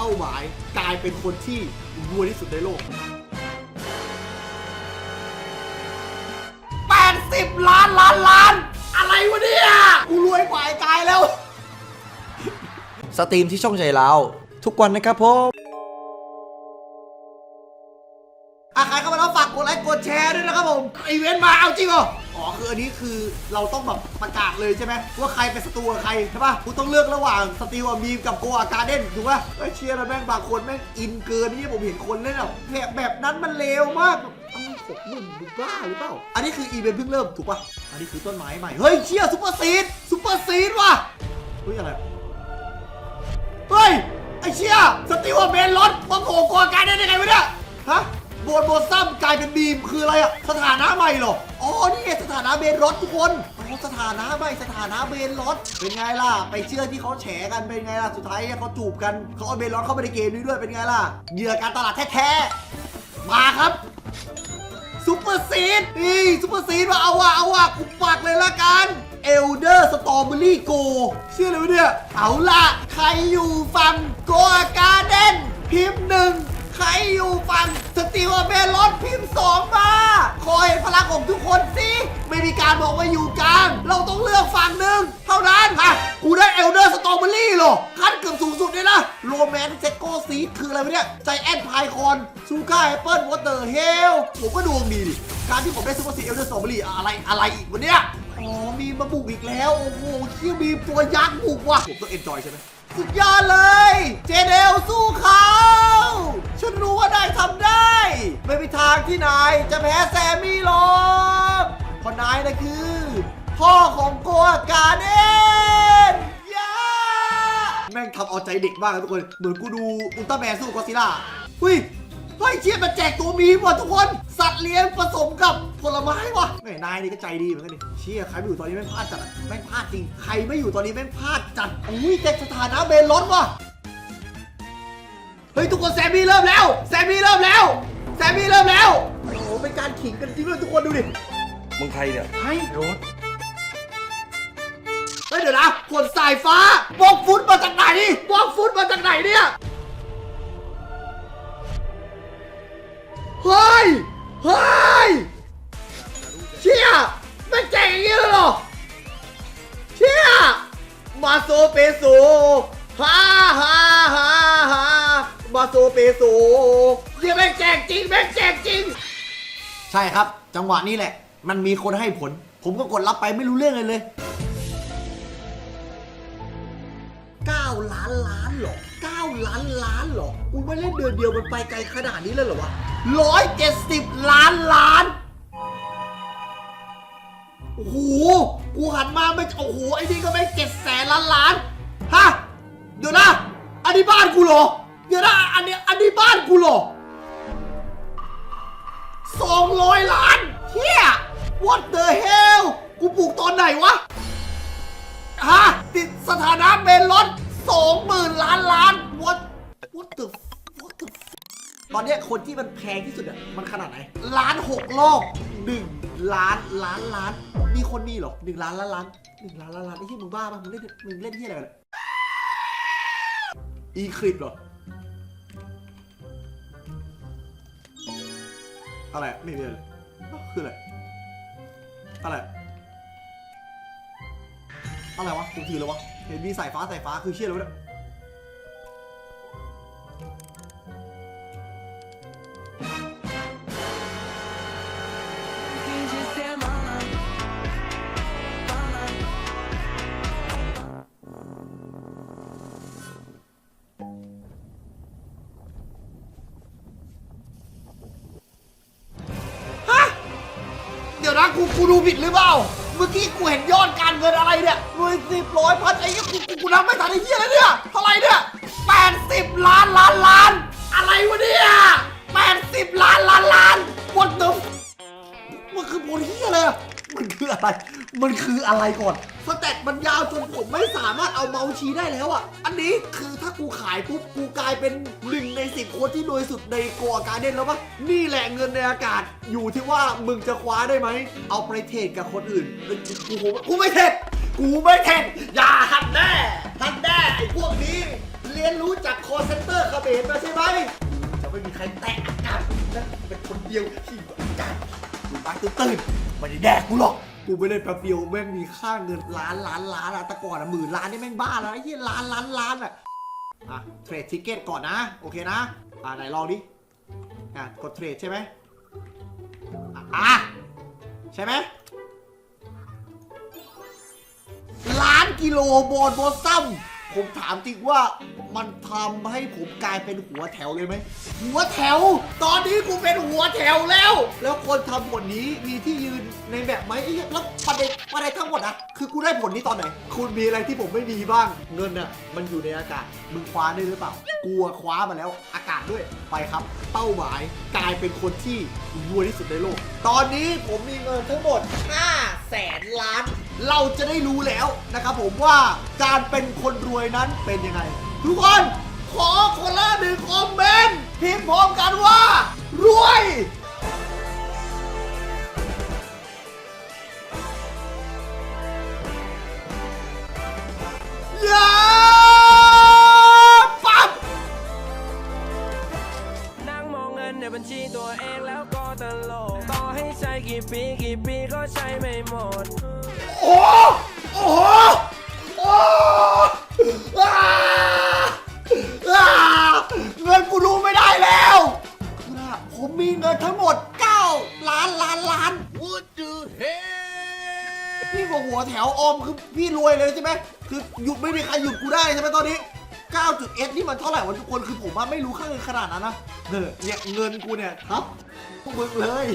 ป้าหมาย กลายเป็นคนที่รวยที่สุดในโลก 80 ล้านล้านล้าน อะไรวะเนี่ย กูรวยกว่าไอ้กายแล้ว สตรีมที่ช่องใจเราทุกวันนะครับผมอาใครเข้ามาแล้วฝากกดไลค์กดแชร์ด้วยนะครับผม อีเวนต์มาเอาจริงเหรออ๋อ คืออันนี้คือเราต้องแบบประกาศเลยใช่ไหมว่าใครเป็นศัตรูกับใครใช่ปะกูต้องเลือกระหว่างสตีวมีมกับโกอาการ์เด้นถูกปะไอ้ยเชียร์นะแม่งบางคนแม่งอินเกินนี่ผมเห็นคนเล่นแบบแบบแบบนั้นมันเลวมากแบบอะไรหกหมื่นมึงบ้าหรือเปล่า อันนี้คืออีเวนต์เพิ่งเริ่มถูกปะอันนี้คือต้นไม้ใหม่ เฮ้ยเชียร์ซุปเปอร์ซีดซุปเปอร์ซีดว่ะ เฮ้ยอะไร เฮ้ย ไอเชี่ยสติวเมนรถมาโผล่กอการได้ยังไงวะเนี่ย ฮะ โบนโบซัมกลายเป็นบีมคืออะไรอะสถานะใหม่เหรอ อ๋อ นี่ไงสถานะเบนรถทุกคนอ๋อสถานะใหม่สถานะเบนรถเป็นไงล่ะ ไปเชื่อที่เขาแฉกันเป็นไงล่ะ สุดท้ายเขาจูบกันเขาเอาเบนรถเข้าไปในเกมนี้ด้วยเป็นไงล่ะ เหยื่อการตลาดแท้ๆ มาครับซุปเปอร์ซีดนี่ซุปเปอร์ซีดว่าเอาว่ะเอาว่ะกูฝากเลยละกันเอลเดอร์สตรอเบอรี่โกเชื่อเลยวะเนี่ย เอาล่ะ ใครอยู่ฝั่งโกอาการ์เดนพิมพ์หนึ่งใครอยู่ฝั่งส ติวเบลอนพิมพ์สองมาคอยเห็นพลังของทุกคนสิ ไม่มีการบอกว่าอยู่กลาง เราต้องเลือกฝั่งหนึ่งเท่านั้นค่ะกูได้เอลเดอร์สตรอเบอรี่หรอขั้นเกือบสูงสุดเลยนะโรแมนเซโกซีดคืออะไรวะเนี่ย ใจแอนพายคอนซูก้าแอปเปิลวอเตอร์เฮลผมก็ดวงดีดิการที่ผมได้ซูเปอร์ซีเอลเดอร์สตรอเบอรี่อะไรอะไรอีกวะเนี่ยอ๋อมีมาบุกอีกแล้ว โอ้โหเชี่ยมีตัวยักษ์บุกว่ะผมต้องเอนจอยใช่ไหม สุดยอดเลย เจเดลสู้เขาฉันรู้ว่านายทำได้ ไม่มีทางที่นายจะแพ้แซมมี่หรอกเพราะนายนะคือ พ่อของโกอาการเดนยาแม่งทำเอาใจเด็กมากนะทุกคน เหมือนกูดูอุลตร้าแมนสู้กอซิล่าอุ้ย เฮ้ยเชี่ยมันแจกตัวมีว่ะทุกคน สัตว์เลี้ยงผสมกับผลไม้ว่ะแม่นายนี่ก็ใจดีเหมือนกันดิเชี่ยใครไม่อยู่ตอนนี้แม่งพลาดจัดอะแม่งพลาดจริง ใครไม่อยู่ตอนนี้แม่งพลาดจัดอุ้ยแจกสถานะเบนรถว่ะเฮ้ยทุกคนแซมมี่เริ่มแล้วแซมมี่เริ่มแล้วแซมมี่เริ่มแล้ว โอ้โหเป็นการขิงกันจริงด้วยทุกคนดูดิมึงใครเนี่ยเฮ้ยโรถเฮ้ยเดี๋ยวนะขวดสายฟ้าบอกฟุตมาจากไหนบอกฟุตมาจากไหนเนี่ย ซเปโซเชี่ยแม่งแจกจริงแม่งแจกจริง ใช่ครับ จังหวะนี้แหละ มันมีคนให้ผล ผมก็กดรับไปไม่รู้เรื่องเลยเลย9ล้านล้านเหรอ9ล้านล้านเหรออุ้ยไม่เล่นเดือนเดียวมันไปไกลขนาดนี้เลยเหรอวะ170ล้านล้านโอ้โหกูหันมาไม่โอ้โหไอ้นี่ก็ไม่เจ็ดแสนล้านล้านฮะเดี๋ยวนะอันนี้บ้านกูเหรอ เดี๋ยวนะอันนี้อันนี้บ้านกูเหรอสองร้อยล้านเฮีย what the hell กูปลูกตอนไหนวะ ฮะ ติดสถานะเมนรถสองหมื่นล้านล้าน what what the what the ตอนเนี้ยคนที่มันแพงที่สุดอะมันขนาดไหน ล้านหกรอบหนึ่งล้านล้านล้าน มีคนมีเหรอหนึ่งล้านล้านล้านหนึ่งล้านล้านล้านไอ้ที่มึงบ้าปะมึงเล่นมึงเล่นที่อะไรกันเนี่ยอีคลิปเหรอ อะไรไม่มีเลยคืออะไรอะไรอะไรวะกูคืออะไรวะเห็นมีสายฟ้าสายฟ้าคือเชี่ยแล้วะเนี่ย กูกูดูผิดหรือเปล่า เมื่อกี้กูเห็นยอดการเงินอะไรเนี่ยรวยสิบร้อยพันไอ้เหี้ยกูกูกูนับไม่ทันไอ้เหี้ยแล้วเนี่ยเท่าไหร่เนี่ยแปดสิบล้านล้านล้าน อะไรวะเนี่ยแปดสิบล้านล้านล้านวันเดิมมันคือโพลเหี้ยเลยอะมันคืออะไร มันคืออะไรก่อน สเต็ตมันยาวจนผมไม่สามารถเอาเมาส์ชี้ได้แล้วอะ อันนี้คือถ้ากูขายปุ๊บกูกลายเป็นหนึ่งในสิบคนที่รวยสุดในกอาการเด่นแล้วปะนี่แหละเงินในอากาศ อยู่ที่ว่ามึงจะคว้าได้ไหม เอาไปเทรดกับคนอื่น กูกูกูไม่เทรดกูไม่เทรดอย่าหันแน่หันแน่ไอ้พวกนี้ เรียนรู้จากคอเซนเตอร์เขมรมาใช่ไหมจะไม่มีใครแตะอากาศนะเป็นคนเดียวที่อากาศกูตายตื่นตื่นไม่ได้แดกกูหรอก กูไม่ได้แป๊บเดียวแม่งมีค่าเงินล้านล้านล้านอะแต่ก่อนอะหมื่นล้านนี่แม่งบ้าแล้วไอ้ที่ล้านล้านล้านอะอะเทรดทิเก็ตก่อนนะ โอเคนะ อะไหนลองดิ อะกดเทรดใช่ไหมอะอะใช่ไหมล้านกิโลโบนโบซัม ผมถามจริงว่ามันทำให้ผมกลายเป็นหัวแถวเลยไหม หัวแถว ตอนนี้กูเป็นหัวแถวแล้ว แล้วคนทำผลนี้มีที่ยืนในแบบไหมไอ้เหี้ยแล้วประเด็นประเด็นทั้งหมดอะคือกูได้ผลนี้ตอนไหน คุณมีอะไรที่ผมไม่มีบ้าง เงินอะมันอยู่ในอากาศ มึงคว้าได้หรือเปล่า กลัวคว้ามาแล้ว อากาศด้วย ไปครับ เป้าหมายกลายเป็นคนที่รวยที่สุดในโลก ตอนนี้ผมมีเงินทั้งหมด5แสนล้าน เราจะได้รู้แล้วนะครับผมว่าการเป็นคนรวยนั้นเป็นยังไง ทุกคนขอคนละหนึ่งคอมเมนต์พิมพ์พร้อมกันว่า รวย กี่ปีกี่ปีก็ใช้ไม่หมด โอ้โอ้โหโอ้อ้าอ้าเงินกูรู้ไม่ได้แล้วคือว่าผมมีเงินทั้งหมด 9 ล้านล้านล้าน What the hell พี่บอกหัวแถวออมคือพี่รวยเลยใช่ไหมคือหยุดไม่มีใครหยุดกูได้ใช่ไหมตอนนี้ 9.1นี่มันเท่าไหร่วะทุกคนคือผมว่าไม่รู้ค่าเงินขนาดนั้นนะเนอะเนี่ยเงินกูเนี่ยทับพวกมึงเลย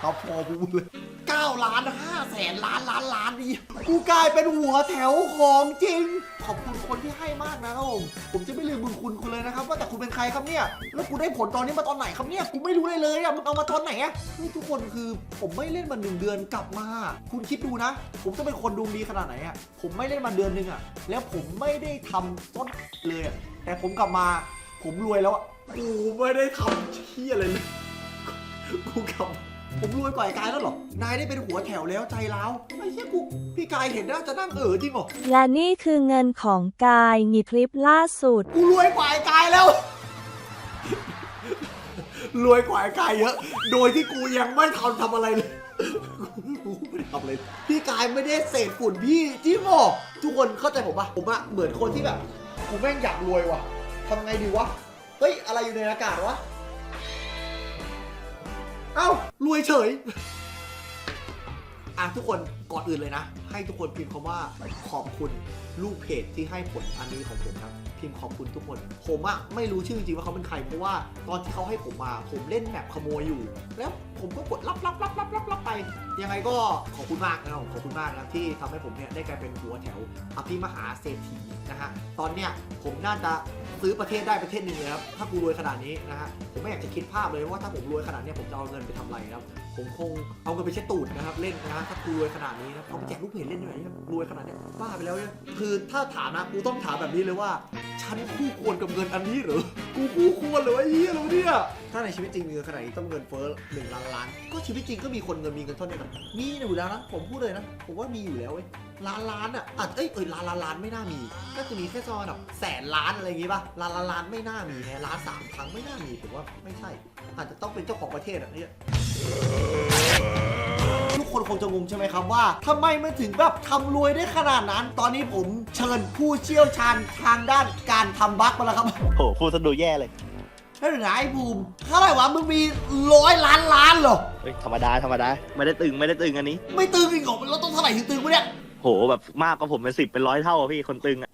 ทับพอพวกมึงเลย 9 ล้าน5แสนล้านล้านล้านนี่กูกลายเป็นหัวแถวของจริง ขอบคุณคนที่ให้มากนะครับผม ผมจะไม่ลืมบุญคุณคุณเลยนะครับ ว่าแต่คุณเป็นใครครับเนี่ย แล้วกูได้ผลตอนนี้มาตอนไหนครับเนี่ย กูไม่รู้เลยเลยอะมึงเอามาตอนไหนอะเฮ้ยทุกคนคือผมไม่เล่นมาหนึ่งเดือนกลับมา คุณคิดดูนะ ผมจะเป็นคนดวงดีขนาดไหนอะผมไม่เล่นมาเดือนหนึงอะแล้วผมไม่ได้ทำต้นเลยอะแต่ผมกลับมา ผมรวยแล้วอะกูไม่ได้ทำเที่ยอะไรเลย กูกลับ ผมรวยกว่าไอ้กายแล้วเหรอ นายได้เป็นหัวแถวแล้วใจร้าวไม่ใช่กูพี่กายเห็นน่าจะนั่งเออจริงเหรอ และนี่คือเงินของกายมีคลิปล่าสุด กูรวยกว่าไอ้กายแล้ว รวยกว่าไอ้กายเยอะ โดยที่กูยังไม่ทำทำอะไรเลย กูไม่ได้ทำเลย พี่กายไม่ได้เศษฝุ่นพี่จริงเหรอทุกคนเข้าใจผมปะผมอะเหมือนคนที่แบบ กูแม่งอยากรวยว่ะทำไงดีวะ เฮ้ยอะไรอยู่ในอากาศวะ เอ้ารวยเฉย อะทุกคนก่อนอื่นเลยนะ ให้ทุกคนพิมพ์คำว่าขอบคุณลูกเพจที่ให้ผลอันนี้ของผมครับ พิมพ์ขอบคุณทุกคน ผมอะไม่รู้ชื่อจริงว่าเขาเป็นใครเพราะว่าตอนที่เขาให้ผมมาผมเล่นแมปขโมยอยู่ แล้วผมก็กดรับรับรับรับรับรับไป ยังไงก็ขอบคุณมากนะครับขอบคุณมากนะที่ทำให้ผมเนี่ยได้กลายเป็นหัวแถวอภิมหาเศรษฐีนะฮะตอนเนี้ยผมน่าจะซื้อประเทศได้ประเทศหนึ่งเลยครับถ้ากูรวยขนาดนี้นะฮะผมไม่อยากจะคิดภาพเลยว่าถ้าผมรวยขนาดนี้ผมจะเอาเงินไปทำอะไรครับผมคงเอาเงินไปเช็ดตูดนะครับเล่นนะฮะถ้ากูรวยขนาดนี้นะเอาไปแจกลูกเพจเล่นด้วยนะรวยขนาดนี้บ้าไปแล้วเนี่ยคือถ้าถามนะกูต้องถามแบบนี้เลยว่า ฉันคู่ควรกับเงินอันนี้หรือกูคู่ควรเหรือไอ้เหี้ยเหรอเนี่ยถ้าในชีวิตจริงมีเงินขนาดนี้ต้องเงินเฟ้อหนึ่งล้านล้าน ก็ชีวิตจริงก็มีคนเงินมีเงินเท่านี้กันมีอยู่แล้วนะผมพูดเลยนะผมว่ามีอยู่แล้วเว้ยล้านล้านอะอะเอ้ยเอ้ยล้านล้านล้านไม่น่ามีก็จะมีแค่ซอนแบบแสนล้านอะไรอย่างงี้ป่ะล้านล้านล้านไม่น่ามีแฮะล้านสามครั้งไม่น่ามีผมว่าไม่ใช่ อาจจะต้องเป็นเจ้าของประเทศอะเนี่ย งจะงงใช่ไหมครับว่าทำไมมันถึงแบบทำรวยได้ขนาดนั้น ตอนนี้ผมเชิญผู้เชี่ยวชาญทางด้านการทำบัคมาแล้วครับโหพูดซะดูแย่เลยให้หรือไงไอ้ภูมิเท่าไหร่วะมึงมีร้อยล้านล้านเหรอเฮ้ยธรรมดาธรรมดาไม่ได้ตึงไม่ได้ตึงอันนี้ ไม่ตึงอีกเหรอเราต้องเท่าไหร่ถึงตึงวะเนี่ยโหแบบมากกว่าผมเป็นสิบเป็นร้อยเท่าอะพี่คนตึงอะ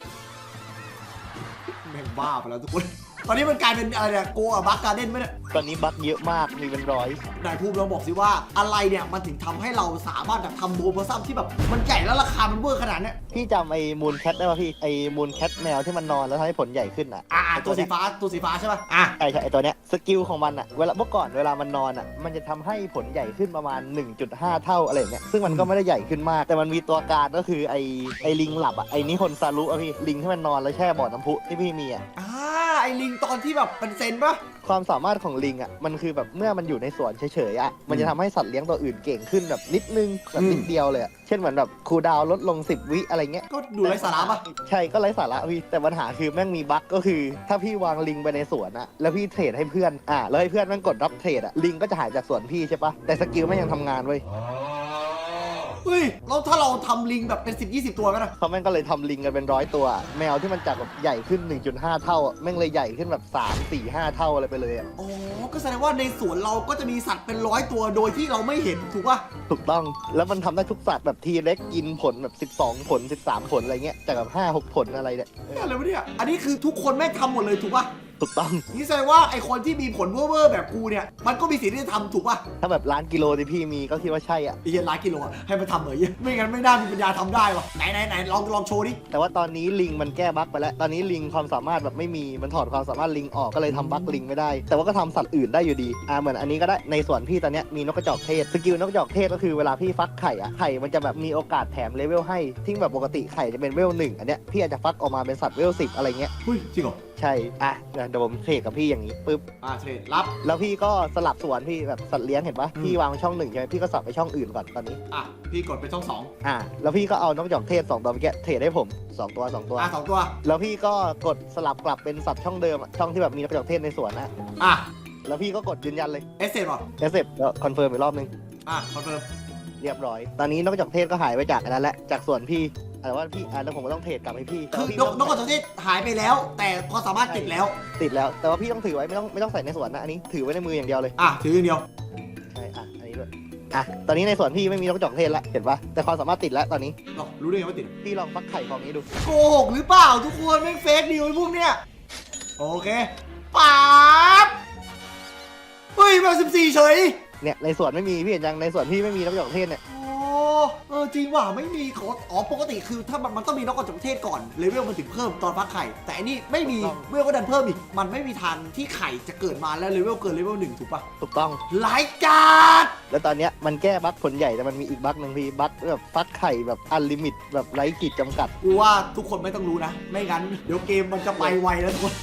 แม่งบ้าไปแล้วทุกคน ตอนนี้มันกลายเป็นอะไรเนี่ยโกอะบัคการเด้นไหมเนี่ยตอนนี้บัคเยอะมากมีเป็นร้อย นายภูมิเราบอกสิว่าอะไรเนี่ยมันถึงทำให้เราสามารถแบบทำโบว์ซัมที่แบบมันใหญ่แล้วราคามันเวอร์ขนาดเนี้ยพี่จำไอ้มูนแคทได้ป่ะพี่ไอ้มูนแคทแมวที่มันนอนแล้วทำให้ผลใหญ่ขึ้นอะอ่าไอ้ตัวสีเนี้ยฟ้าตัวสีฟ้าใช่ป่ะอะใช่ใช่ไอ้ตัวเนี้ยสกิลของมันอะเวลาเมื่อก่อนเวลามันนอนอะมันจะทำให้ผลใหญ่ขึ้นประมาณ 1.5 เท่าอะไรอย่างเงี้ยซึ่งมันก็ไม่ได้ใหญ่ขึ้นมาก แต่มันมีตัวการก็คือไอ้ไอ้ลิงหลับอะไอ้นิฮนซารุอะพี่ลิงที่มันนอนแล้วแช่บ่อน้ำพุที่พี่มีอะอ่าไอ ลิงตอนที่แบบเป็นเซนปะความสามารถของลิงอะมันคือแบบเมื่อมันอยู่ในสวนเฉยๆอะมันจะทำให้สัตว์เลี้ยงตัวอื่นเก่งขึ้นแบบนิดนึงแบบนิดเดียวเลยอะเช่นเหมือนแบบคูลดาวน์ลดลง 10 วิอะไรเงี้ย ก็ดูไร้สาระปะใช่ก็ไร้สาระพี่แต่ปัญหาคือแม่งมีบั๊กก็คือ ถ้าพี่วางลิงไปในสวนอะแล้วพี่เทรดให้เพื่อนอะแล้วให้เพื่อนแม่งกดรับเทรดอะลิงก็จะหายจากสวนพี่ใช่ปะแต่สกิลแม่งยังทำงานเว้ย เฮ้ยแล้วถ้าเราทำลิงแบบเป็น 10 20 ตัวกันนะเขาแม่งก็เลยทำลิงกันเป็นร้อยตัว แมวที่มันจากแบบใหญ่ขึ้น 1.5 เท่าอะแม่งเลยใหญ่ขึ้นแบบ 3 4 5 เท่าอะไรไปเลยอะอ๋อ ก็แสดงว่าในสวนเราก็จะมีสัตว์เป็นร้อยตัวโดยที่เราไม่เห็นถูกปะถูกต้อง แล้วมันทำได้ทุกสัตว์แบบทีเล็กกินผลแบบ 12 ผล 13 ผลอะไรเงี้ยจากแบบ5 6 ผลอะไรเนี่ยเอเนี่ยออะไรวะเนี่ย อันนี้คือทุกคนแม่งทำหมดเลยถูกปะ ถูกต้อง นี่แสดงว่าไอคนที่มีผลเว่อร์ๆแบบกูเนี่ย มันก็มีสิทธิ์ที่จะทำถูกปะถ้าแบบล้านกิโลที่พี่มีก็คิดว่าใช่อะ ไอ้เหี้ยร้อยกิโลอะให้มันทำเหรอเหี้ยไม่งั้นไม่น่ามีปัญญาทำได้วะไหนไหนไหนลองลองโชว์ดิแต่ว่าตอนนี้ลิงมันแก้บั๊กไปแล้ว ตอนนี้ลิงความสามารถแบบไม่มี มันถอดความสามารถลิงออกก็เลยทำบั๊กลิงไม่ได้ แต่ว่าก็ทำสัตว์อื่นได้อยู่ดี อ่าเหมือนอันนี้ก็ได้ ในส่วนพี่ตอนเนี้ยมีนกกระจอกเทศ สกิลนกกระจอกเทศก็คือเวลาพี่ฟักไข่อะไข่มันจะแบบมีโอกาสแถมเลเวลให้ที่แบบปกติไข่จะเป็นเวลหนึ่งอันเนี้ยพี่อาจจะฟักออกมาเป็นสัตว์เวลสิบอะไรเงี้ย เฮ้ยจริงเหรอ ใช่ อะเดี๋ยวผมเทรดกับพี่อย่างนี้ปุ๊บอ่าเทรดรับ แล้วพี่ก็สลับส่วนพี่แบบสัตว์เลี้ยงเห็นปะอืมพี่วางช่องหนึ่งใช่ไหมพี่ก็สับไปช่องอื่นก่อนตอนนี้อะพี่กดไปช่องสองอะแล้วพี่ก็เอานกกระจอกเทศสองตัวเมื่อกี้เทรดให้ผมสองตัวสองตัว อะสองตัวแล้วพี่ก็กดสลับกลับเป็นสัตว์ช่องเดิมอะช่องที่แบบมีนกกระจอกเทศในสวนนะอะแล้วพี่ก็กดยืนยันเลยเอสเซนหรอเอสเซแล้วคอนเฟิร์มอีกรอบนึงอะคอนเฟิร์ม เรียบร้อย ตอนนี้นกกระจอกเทศก็หายไปจากอันนั้นแหละ จากส่วนพี่แต่ว่าพี่อะแล้วผมก็ต้องเทรดกลับให้พี่แต่คือว่าพี่นกนกกระจอกเทศหายไปแล้ว แต่ความสามารถติดแล้ว ติดแล้ว แต่ว่าพี่ต้องถือไว้ไม่ต้องไม่ต้องใส่ในสวนนะ อันนี้ถือไว้ในมืออย่างเดียวเลย อะถืออย่างเดียว ใช่ อะ อันนี้ด้วย อะ ตอนนี้ในสวนพี่ไม่มีนกกระจอกเทศแล้ว เห็นปะแต่ความสามารถติดแล้วตอนนี้หรอรู้ได้ไงว่าติด พี่ลองฟักไข่ฟองนี้ดู โกหกหรือเปล่าทุกคนแม่งเฟกนิวไอ้พวกเนี้ย โอเคปั๊บเฮ้ยมาสิบสี่เฉย เนี่ยในสวนไม่มีพี่เห็นยังในสวนพี่ไม่มีนกกระจอกเทศเนี่ย โอ้เออจริงว่ะไม่มีขออ๋อปกติคือถ้ามันมันต้องมีนกกระจอกเทศก่อนเลเวลมันถึงเพิ่มตอนฟักไข่ แต่อันนี้ไม่มีเวลก็ดันเพิ่มอีก มันไม่มีทางที่ไข่จะเกิดมาแล้วเลเวลเกินเลเวลหนึ่งถูกปะถูกต้องไร้กาดแล้วตอนเนี้ยมันแก้บั๊กผลใหญ่แต่มันมีอีกบั๊กหนึ่งพี่บั๊กแบบฟักไข่แบบอันลิมิตแบบไร้ขีดจำกัด กูว่าทุกคนไม่ต้องรู้นะ ไม่งั้น เดี๋ยวเกมมันจะไปไวแล้วทุกคน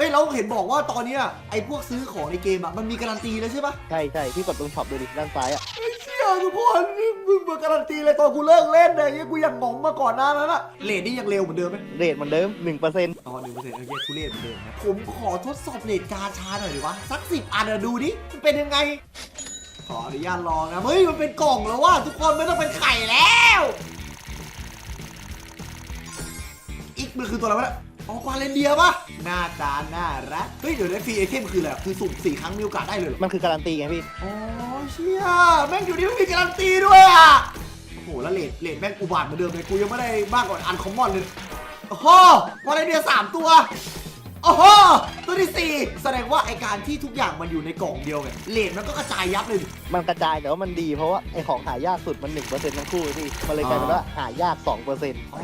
เฮ้ยเราเห็นบอกว่าตอนเนี้ยไอ้พวกซื้อของในเกมอะมันมีการันตีแล้วใช่ปะใช่ใช่พี่กดตรงช็อปดูดิด้านซ้ายอะ ไอ้เชี่ยทุกคนนี่มึงมาการันตีเลยตอนกูเลิกเล่นเลยยังกูยังงงมาก่อนหน้านั้นอะเลทนี่ยังเร็วเหมือนเดิมไหมเรทเหมือนเดิม1%อ๋อหนึ่งเปอร์เซ็นต์เออเหี้ยทุเรศเหมือนเดิมนะผมขอทดสอบเลทกาชาหน่อยดิวะสักสิบอันอะดูดิมันเป็นยังไง ขออนุญาตลองนะเฮ้ยมันเป็นกล่องแล้วว่าทุกคนไม่ต้องเป็นไข่แล้ว อีกมันคือตัวอะไรวะเนี่ย อ๋อกวาเลนเดียปะหน้าตาน่ารักเฮ้ยเดี๋ยวได้ฟรีไอเทมคืออะไรคือสุ่มสี่ครั้งมีโอกาสได้เลยเหรอมันคือการันตีไงพี่ อ๋อเชี่ยแม่งอยู่นี่ไม่มีการันตีด้วยอะโอ้โหแล้วเลดเลดแม่งอุบาทเหมือนเดิมเลยกูยังไม่ได้มากกว่าอันคอมมอนเลยโอ้โหวาเลนเดียสามตัว โอ้โหตัวที่สี่แสดงว่าไอการที่ทุกอย่างมันอยู่ในกล่องเดียวไงเลดมันก็กระจายยับเลยดิ มันกระจายแต่ว่ามันดีเพราะว่าไอของหายากสุดมัน1%ทั้งคู่พี่มันเลยกลายเป็นว่าหายาก2%อ๋อ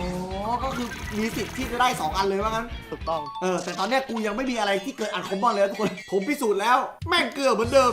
ก็คือมีสิทธิ์ที่จะได้2อันเลยว่างั้น ถูกต้อง เออ แต่ตอนเนี้ยกูยังไม่มีอะไรที่เกิดอันคอมมอนเลยนะทุกคน ผมพิสูจน์แล้ว แม่งเกลือเหมือนเดิม